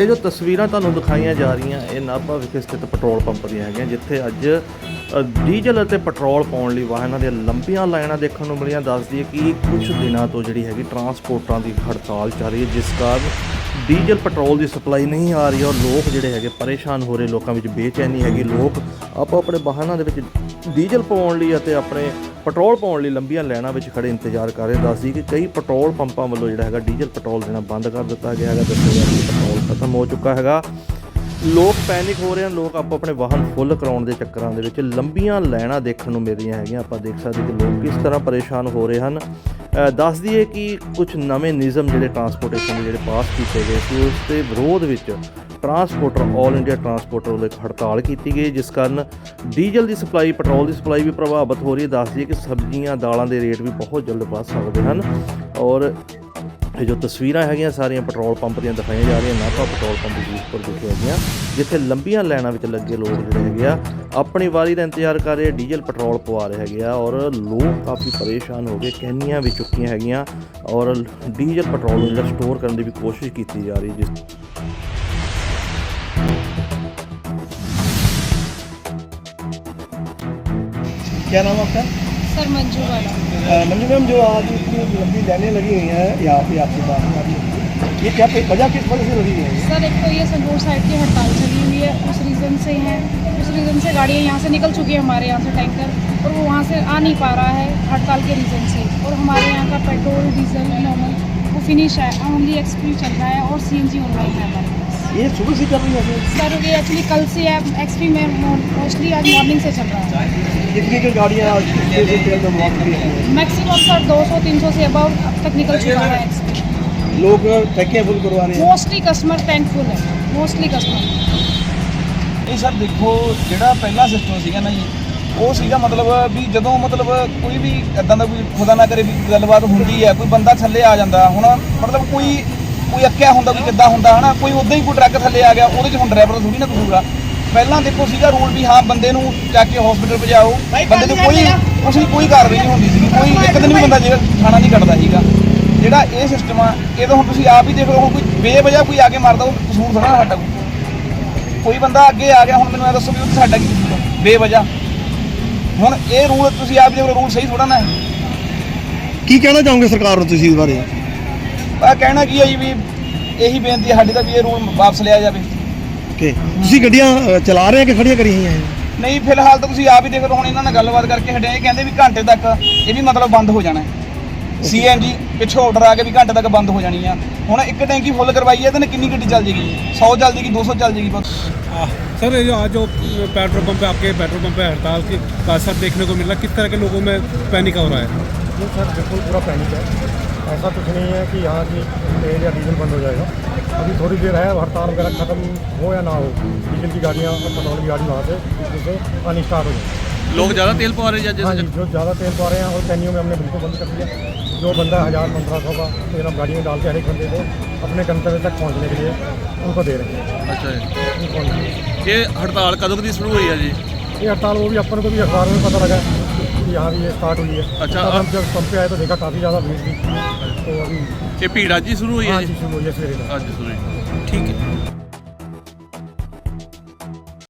ਇਹ ਜੋ ਤਸਵੀਰਾਂ ਤੁਹਾਨੂੰ ਦਿਖਾਈਆਂ ਜਾ ਰਹੀਆਂ, ਇਹ ਨਾਭਾ ਵਿਖੇ ਸਥਿਤ ਪੈਟਰੋਲ ਪੰਪ ਦੀਆਂ ਹੈਗੀਆਂ, ਜਿੱਥੇ ਅੱਜ ਡੀਜ਼ਲ ਅਤੇ ਪੈਟਰੋਲ ਪਾਉਣ ਲਈ ਵਾਹਨਾਂ ਦੀਆਂ ਲੰਬੀਆਂ ਲਾਈਨਾਂ ਦੇਖਣ ਨੂੰ ਮਿਲੀਆਂ। ਦੱਸਦੀ ਹੈ ਕਿ ਕੁਝ ਦਿਨਾਂ ਤੋਂ ਜਿਹੜੀ ਹੈਗੀ ਟਰਾਂਸਪੋਰਟਰਾਂ ਦੀ ਹੜਤਾਲ ਚੱਲ ਰਹੀ ਹੈ, ਜਿਸ ਕਾਰਨ ਡੀਜ਼ਲ ਪੈਟਰੋਲ ਦੀ ਸਪਲਾਈ ਨਹੀਂ ਆ ਰਹੀ ਔਰ ਲੋਕ ਜਿਹੜੇ ਹੈਗੇ ਪਰੇਸ਼ਾਨ ਹੋ ਰਹੇ ਲੋਕਾਂ ਵਿੱਚ, ਬੇਚੈਨੀ ਹੈਗੀ। ਲੋਕ ਆਪੋ ਆਪਣੇ ਵਾਹਨਾਂ ਦੇ ਵਿੱਚ ਡੀਜ਼ਲ ਪਾਉਣ ਲਈ ਅਤੇ ਆਪਣੇ ਪੈਟਰੋਲ ਪਾਉਣ ਲਈ ਲੰਬੀਆਂ ਲਾਈਨਾਂ ਵਿੱਚ ਖੜੇ ਇੰਤਜ਼ਾਰ ਕਰ ਰਹੇ ਦੱਸਦੀ ਕਿ ਕਈ ਪੈਟਰੋਲ ਪੰਪਾਂ ਵੱਲੋਂ ਜਿਹੜਾ ਹੈਗਾ ਡੀਜ਼ਲ ਪੈਟਰੋਲ ਦੇਣਾ ਬੰਦ ਕਰ ਦਿੱਤਾ ਗਿਆ ਹੈਗਾ। ਦੱਸਿਆ ਜਾ ਰਿਹਾ ਕਿ ਪੈਟਰੋਲ ਖਤਮ ਹੋ ਚੁੱਕਾ ਹੈਗਾ। ਲੋਕ ਪੈਨਿਕ ਹੋ ਰਹੇ ਹਨ। ਲੋਕ ਆਪੋ ਆਪਣੇ ਵਾਹਨ ਫੁੱਲ ਕਰਾਉਣ ਦੇ ਚੱਕਰਾਂ ਦੇ ਵਿੱਚ ਲੰਬੀਆਂ ਲਾਈਨਾਂ ਦੇਖਣ ਨੂੰ ਮਿਲ ਰਹੀਆਂ ਹੈਗੀਆਂ। ਆਪਾਂ ਦੇਖ ਸਕਦੇ ਕਿ ਲੋਕ ਕਿਸ ਤਰ੍ਹਾਂ ਪਰੇਸ਼ਾਨ ਹੋ ਰਹੇ ਹਨ। ਅ, ਦੱਸ ਦਈਏ ਕਿ ਕੁਝ ਨਵੇਂ ਨਿਯਮ ਜਿਹੜੇ ਟਰਾਂਸਪੋਰਟੇਸ਼ਨ ਦੇ ਜਿਹੜੇ ਪਾਸ ਕੀਤੇ ਗਏ ਸੀ ਉਸ ਦੇ ਵਿਰੋਧ ਵਿੱਚ ਟਰਾਂਸਪੋਰਟਰ ਆਲ ਇੰਡੀਆ ਟਰਾਂਸਪੋਰਟਰ ਵੱਲੋਂ ਇੱਕ ਹੜਤਾਲ ਕੀਤੀ ਗਈ, ਜਿਸ ਕਾਰਨ ਡੀਜ਼ਲ ਦੀ ਸਪਲਾਈ, ਪੈਟਰੋਲ ਦੀ ਸਪਲਾਈ ਵੀ ਪ੍ਰਭਾਵਿਤ ਹੋ ਰਹੀ ਹੈ। ਦੱਸ ਦਈਏ ਕਿ ਸਬਜ਼ੀਆਂ, ਦਾਲਾਂ ਦੇ ਰੇਟ ਵੀ ਬਹੁਤ ਜਲਦ ਵੱਧ ਸਕਦੇ ਹਨ। ਔਰ ਇਹ ਜੋ ਤਸਵੀਰਾਂ ਹੈਗੀਆਂ, ਸਾਰੀਆਂ ਪੈਟਰੋਲ ਪੰਪ ਦੀਆਂ ਦਿਖਾਈਆਂ ਜਾ ਰਹੀਆਂ ਨਾਭਾ ਪੈਟਰੋਲ ਪੰਪ ਦੀ ਉੱਪਰ ਵਿਖੇ ਹੈਗੀਆਂ ਜਿੱਥੇ ਲੰਬੀਆਂ ਲਾਈਨਾਂ ਵਿੱਚ ਲੱਗੇ ਲੋਕ ਜਿਹੜੇ ਹੈਗੇ ਆ, ਆਪਣੀ ਵਾਰੀ ਦਾ ਇੰਤਜ਼ਾਰ ਕਰ ਰਹੇ ਡੀਜ਼ਲ, ਪੈਟਰੋਲ ਪਵਾ ਰਹੇ ਹੈਗੇ ਆ, ਔਰ ਲੋਕ ਕਾਫੀ ਪਰੇਸ਼ਾਨ ਹੋ ਗਏ, ਕੈਨੀਆਂ ਵੀ ਚੁੱਕੀਆਂ ਹੈਗੀਆਂ, ਔਰ ਡੀਜ਼ਲ, ਪੈਟਰੋਲ ਨੂੰ ਜਿਹੜਾ ਸਟੋਰ ਕਰਨ ਦੀ ਵੀ ਕੋਸ਼ਿਸ਼ ਕੀਤੀ ਜਾ ਰਹੀ ਜਿਸ क्या नाम है आपका? सर मंजू वाला। मंजू मैम जो आज इतनी लंबी लाइनें लगी हुई हैं यहाँ पे आपके पास ये क्या वजह किस वजह से लगी है सर एक तो ये संगरूर साइड की हड़ताल चली हुई है उस रीज़न से है। उस रीज़न से गाड़ियाँ यहाँ से निकल चुकी है हमारे यहाँ से टैंकर और वो वहाँ से आ नहीं पा रहा है हड़ताल के रीज़न से। और हमारे यहाँ का पेट्रोल डीजल नॉर्मल वो फिनिश है। ओनली एक्सपी चल रहा है और सी एन जी ऑनलाइन है हमारे। ये सुबह से चल रही है फिर? सर ये एक्चुअली कल से है एक्सपी में मोस्टली आज मॉर्निंग से चल रहा है कितनी की गाड़ियाँ आज सुबह से तेल में मौत हुई हैं मैक्सिमम सर 200-300 से अबव अब तक निकल चुका है एक्सपी लोग टैंकियाँ फुल करवा रहे हैं मोस्टली कस्टमर थैंकफुल है मोस्टली कस्टमर ਇਹ ਸਰ ਦੇਖੋ ਜਿਹੜਾ ਪਹਿਲਾ ਸਿਸਟਮ ਸੀਗਾ ਨਾ ਜੀ ਉਹ ਸੀਗਾ ਮਤਲਬ ਵੀ ਜਦੋਂ ਮਤਲਬ ਕੋਈ ਵੀ ਇਦਾਂ ਦਾ ਕੋਈ ਖੁਦਾ ਨਾ ਕਰੇ ਵੀ ਗੱਲਬਾਤ ਹੁੰਦੀ ਹੈ ਕੋਈ ਬੰਦਾ ਥੱਲੇ ਆ ਜਾਂਦਾ ਹੁਣ ਮਤਲਬ ਕੋਈ ਕੋਈ ਅੱਕਿਆ ਹੁੰਦਾ ਕੋਈ ਕਿੱਦਾਂ ਹੁੰਦਾ ਹਨਾ? ਕੋਈ ਉਦਾਂ ਹੀ ਕੋਈ ਟਰੱਕ ਥੱਲੇ ਆ ਗਿਆ ਉਹਦੇ 'ਚ ਹੁਣ ਡਰਾਈਵਰ ਦਾ ਥੋੜੀ ਨਾ ਕਸੂਰ ਆ ਪਹਿਲਾਂ ਦੇਖੋ ਸੀਗਾ ਰੂਲ ਵੀ ਹਾਂ ਬੰਦੇ ਨੂੰ ਚੱਕ ਕੇ ਹਸਪੀਟਲ ਪਹੁੰਚਾਓ ਬੰਦੇ ਤੇ ਕੋਈ ਉਸ ਦੀ ਕੋਈ ਕਾਰਵਾਈ ਨਹੀਂ ਹੁੰਦੀ ਸੀ ਕੋਈ ਇੱਕ ਦਿਨ ਵੀ ਬੰਦਾ ਜਿਹੜਾ ਥਾਣਾ ਨਹੀਂ ਕੱਟਦਾ ਸੀਗਾ। ਜਿਹੜਾ ਇਹ ਸਿਸਟਮ ਆ ਇਹ ਤਾਂ ਹੁਣ ਤੁਸੀਂ ਆਪ ਹੀ ਦੇਖ ਲਓ ਹੁਣ ਕੋਈ ਬੇਵਜ੍ਹਾ ਕੋਈ ਆ ਕੇ ਮਾਰਦਾ ਉਹ ਕਸੂਰ ਥੋੜਾ ਸਾਡਾ ਕੋਈ। ਕੋਈ ਬੰਦਾ ਅੱਗੇ ਆ ਗਿਆ ਹੁਣ ਮੈਨੂੰ ਇਹ ਦੱਸੋ ਵੀ ਉਹ ਸਾਡਾ ਕੀ ਕਸੂਰ ਆ? ਬੇਵਜ੍ਹਾ। ਹੁਣ ਇਹ ਰੂਲ ਤੁਸੀਂ ਆਪ ਦੇ ਰੂਲ ਸਹੀ ਥੋੜਾ ਨਾ ਹੈ। ਕੀ ਕਹਿਣਾ ਚਾਹੋਗੇ ਸਰਕਾਰ ਨੂੰ ਤੁਸੀਂ ਇਸ ਬਾਰੇ? ਆ ਕਹਿਣਾ ਕੀ ਹੈ ਜੀ ਵੀ ਇਹੀ ਬੇਨਤੀ ਹੈ ਸਾਡੀ ਤਾਂ ਵੀ ਇਹ ਰੂਲ ਵਾਪਸ ਲਿਆ ਜਾਵੇ ਕਿ ਤੁਸੀਂ ਗੱਡੀਆਂ ਅ, ਚਲਾ ਰਹੇ ਹੋ ਕਿ ਖੜੀਆਂ ਕਰੀ ਹੋਈਆਂ ਹੈ ਨਹੀਂ ਫਿਲਹਾਲ ਤਾਂ ਤੁਸੀਂ ਆਪ ਹੀ ਦੇਖ ਲਓ ਹੁਣ ਇਹਨਾਂ ਨਾਲ ਗੱਲਬਾਤ ਕਰਕੇ ਹਟਿਆ ਇਹ ਕਹਿੰਦੇ ਵੀ ਘੰਟੇ ਤੱਕ ਇਹ ਵੀ ਮਤਲਬ ਬੰਦ ਹੋ ਜਾਣਾ ਹੈ ਸੀਐਨਜੀ ਪਿੱਛੋਂ ਆਰਡਰ ਆ ਕੇ ਵੀ ਘੰਟੇ ਤੱਕ ਬੰਦ ਹੋ ਜਾਣੀ ਆ ਹੁਣ ਇੱਕ ਟੈਂਕੀ ਫੁੱਲ ਕਰਵਾਈ ਹੈ ਤੇ ਕਿੰਨੀ ਗੱਡੀ ਚੱਲ ਜੇਗੀ 100 ਚੱਲ ਜੇਗੀ 200 ਚੱਲ ਜੇਗੀ ਬਸ आह, सर ये जो आज जो पेट्रोल पंप पे आपके पेट्रोल पंप पे हड़ताल की का असर देखने को मिल रहा है किस तरह के लोगों में पैनिक हो रहा है नहीं सर बिल्कुल पूरा पैनिक है ऐसा कुछ नहीं है कि यहाँ की तेल या डीजल बंद हो जाएगा अभी थोड़ी देर है हड़ताल वगैरह खत्म हो या ना हो डीजल की गाड़ियाँ और पेट्रोल की गाड़ी वहाँ से बिल्कुल से आनी स्टार्ट हो जाए लोग ज़्यादा तेल पवा रहे हैं हाँ जैसे जी जो ज़्यादा तेल पा रहे हैं और कैनियों में हमने बिल्कुल बंद कर दिया जो बंदा हज़ार पंद्रह सौ का तेल हम गाड़ी में डाल के हर एक बंदे को अपने गंतव्य तक पहुँचने के लिए उनको दे रहे हैं अच्छा जी उनको नहीं दे रहे। ये हड़ताल कदों की शुरू हुई है जी ये हड़ताल वो भी अपन को भी अखबार में पता लगा कि यहाँ भी ये स्टार्ट हुई है अच्छा, तब हम अब- जब पंप पे आए तो देखा काफ़ी ज़्यादा भीड़ थी तो अभी ये भीड़ आज ही शुरू हुई हाँ है जी जी शुरू हुई है सवेरे का आज शुरू हुई ठीक है